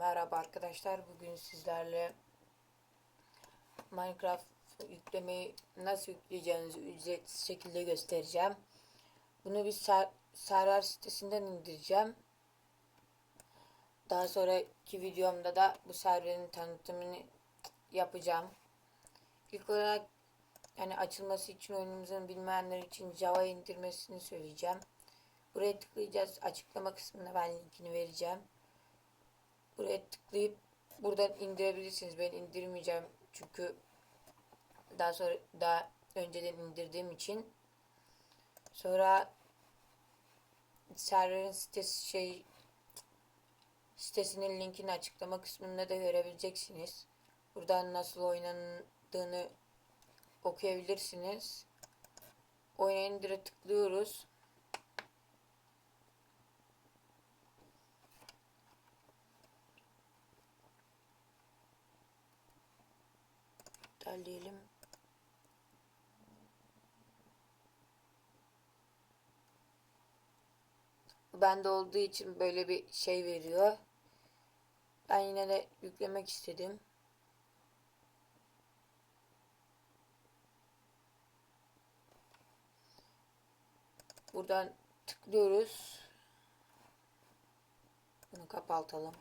Merhaba arkadaşlar. Bugün sizlerle Minecraft yüklemeyi nasıl yükleyeceğinizi ücretsiz şekilde göstereceğim. Bunu bir ser server sitesinden indireceğim. Daha sonraki videomda da bu serverin tanıtımını yapacağım. İlk olarak yani açılması için oyunumuzun bilmeyenler için Java indirmesini söyleyeceğim. Buraya tıklayacağız. Açıklama kısmına ben linkini vereceğim. Buraya tıklayıp buradan indirebilirsiniz. Ben indirmeyeceğim çünkü daha sonra daha önceden indirdiğim için. Sonra serverin sitesi şey sitesinin linkini açıklama kısmında da görebileceksiniz. Buradan nasıl oynandığını okuyabilirsiniz. Oyuna indire tıklıyoruz. Derleyelim. Bende olduğu için böyle bir şey veriyor. Ben yine de yüklemek istedim. Buradan tıklıyoruz. Bunu kapatalım.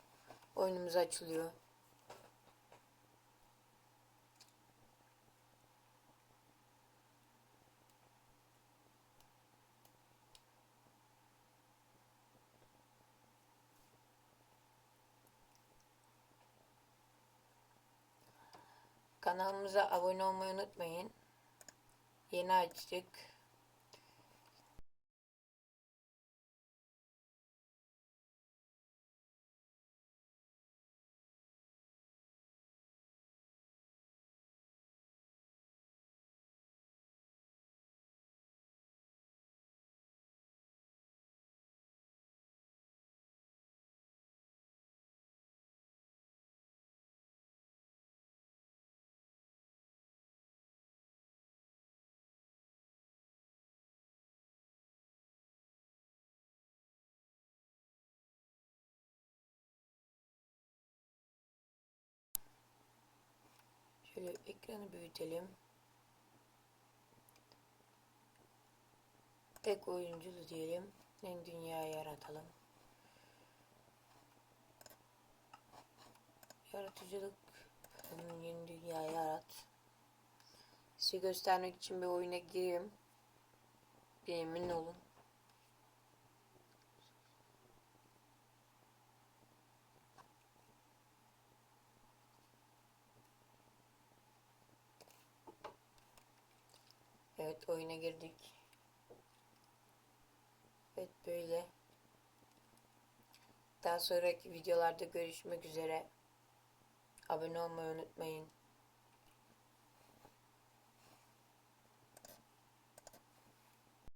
Oyunumuz açılıyor. Kanalımıza abone olmayı unutmayın. Yeni açtık. Şöyle ekranı büyütelim. Tek oyunculu diyelim. En dünyayı yaratalım. Yaratıcılık yeni dünyayı yarat. Size göstermek için bir oyuna gireyim. Bir emin olun. Evet oyuna girdik. Evet böyle. Daha sonraki videolarda görüşmek üzere. Abone olmayı unutmayın.